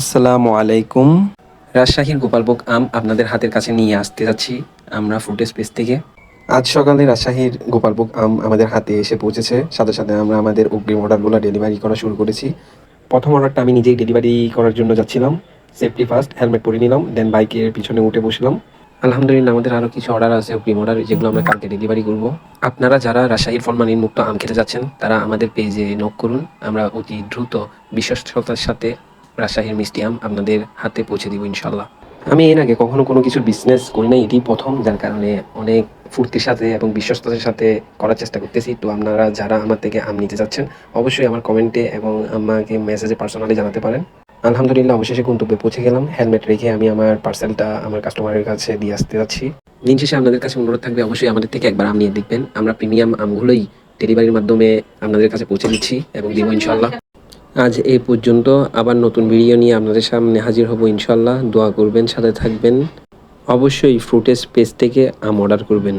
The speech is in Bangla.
আসসালামু আলাইকুম। রাজশাহীর গোপালভোগ আম আপনাদের হাতের কাছে নিয়ে আসতে যাচ্ছি। আমরা ফুড স্পেস থেকে। আজ সকালে রাজশাহীর গোপালভোগ আম আমাদের হাতে এসে পৌঁছেছে। সাথে সাথে আমরা আমাদের অগ্রিম অর্ডারগুলো ডেলিভারি করা শুরু করেছি। প্রথম অর্ডারটা আমি নিজেই ডেলিভারি করার জন্য যাচ্ছিলাম। সেফটি ফার্স্ট হেলমেট পরে নিলাম দেন বাইকের পিছনে উঠে বসলাম। আলহামদুলিল্লাহ আমাদের আরও কিছু অর্ডার আছে অগ্রিম অর্ডার যেগুলো আমরা কালকে ডেলিভারি করব। আপনারা যারা রাজশাহীর ফরমালিন মুক্ত আম খেতে যাচ্ছেন তারা আমাদের পেজে নক করুন। আমরা অতি দ্রুত বিশ্বস্ততার সাথে রাজশাহীর মিষ্টি আম আপনাদের হাতে পৌঁছে দিব ইনশাল্লাহ আমি এর আগে কখনো কোনো কিছুর বিজনেস করি নাই এটি প্রথম, যার কারণে অনেক ফুর্তির সাথে এবং বিশ্বস্ততার সাথে করার চেষ্টা করতেছি। তো আপনারা যারা আমার থেকে আম নিতে যাচ্ছেন অবশ্যই আমার কমেন্টে এবং আমাকে মেসেজে পার্সোনালি জানাতে পারেন। আলহামদুলিল্লাহ, অবশেষে গন্তব্যে পৌঁছে গেলাম। হেলমেট রেখে আমি আমার পার্সেলটা আমার কাস্টমারের কাছে দিয়ে আসতে যাচ্ছি। দিন শেষে আপনাদের কাছে অনুরোধ থাকবে, অবশ্যই আমাদের থেকে একবার আম নিয়ে দেখবেন। আমরা প্রিমিয়াম আমগুলোই ডেলিভারির মাধ্যমে আপনাদের কাছে পৌঁছে দিচ্ছি এবং দিব ইনশাল্লাহ আজ এই পর্যন্ত আবার নতুন ভিডিও নিয়ে আপনাদের সামনে হাজির হব ইনশাল্লাহ দোয়া করবেন, সাথে থাকবেন। অবশ্যই ফ্রুটের পেজ থেকে আম অর্ডার করবেন।